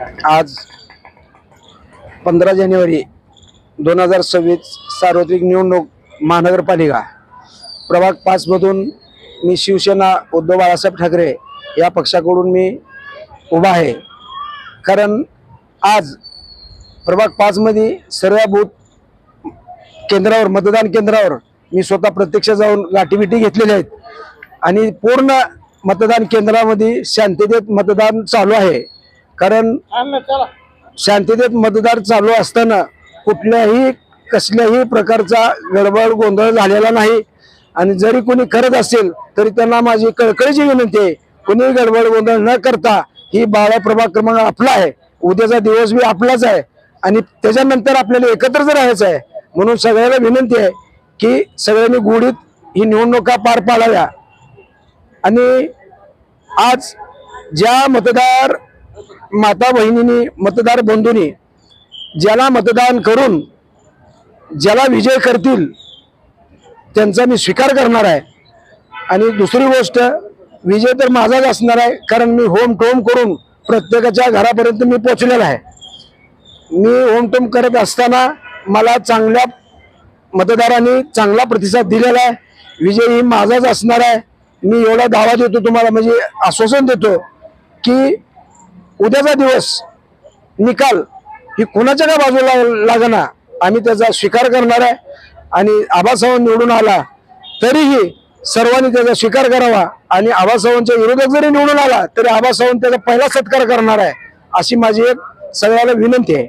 आज पंधरा जानेवारी दोन हजार सव्वीस सार्वत्रिक निवडणूक महानगरपालिका. प्रभाग पाचमधून मी शिवसेना उद्धव बाळासाहेब ठाकरे या पक्षाकडून मी उभा आहे. कारण आज प्रभाग पाचमध्ये सर्व बूथ केंद्रावर मतदान केंद्रावर मी स्वतः प्रत्यक्ष जाऊन गाठीबिटी घेतलेल्या आहेत. आणि पूर्ण मतदान केंद्रामध्ये शांततेत मतदान चालू आहे. कारण शांततेत मतदान चालू असताना कुठल्याही कसल्याही प्रकारचा गडबड गोंधळ झालेला नाही. आणि जरी कोणी करत असेल तरी त्यांना माझी कळकळीची विनंती आहे कोणी गडबड गोंधळ न करता ही बाळा प्रभाग क्रमांक आपला आहे. उद्याचा दिवस बी आपलाच आहे. आणि त्याच्यानंतर आपल्याला एकत्रच राहायचं आहे म्हणून सगळ्याला विनंती आहे की सगळ्यांनी गोडीत ही निवडणुका पार पाडाव्या. आणि आज ज्या मतदार माता बहिणींनी मतदार बंधूंनी ज्याला मतदान करून ज्याला विजय करतील त्यांचा मी स्वीकार करणार आहे. आणि दुसरी गोष्ट विजय तर माझाच असणार आहे कारण मी होम टोम करून प्रत्येकाच्या घरापर्यंत मी पोचलेला आहे. मी होम टोम करत असताना मला चांगल्या मतदारांनी चांगला प्रतिसाद दिलेला आहे. विजय ही माझाच असणार आहे. मी एवढा दावा देतो तुम्हाला म्हणजे आश्वासन देतो की उद्याचा दिवस निकाल ही कोणाच्या का बाजूला लागणार? आम्ही त्याचा स्वीकार करणार आहे. आणि आबासाहेब निवडून आला तरीही सर्वांनी त्याचा स्वीकार करावा. आणि आबासाहेबांच्या विरोधक जरी निवडून आला तरी आबासाहेब त्याचा पहिला सत्कार करणार आहे अशी माझी एक सगळ्याला विनंती आहे.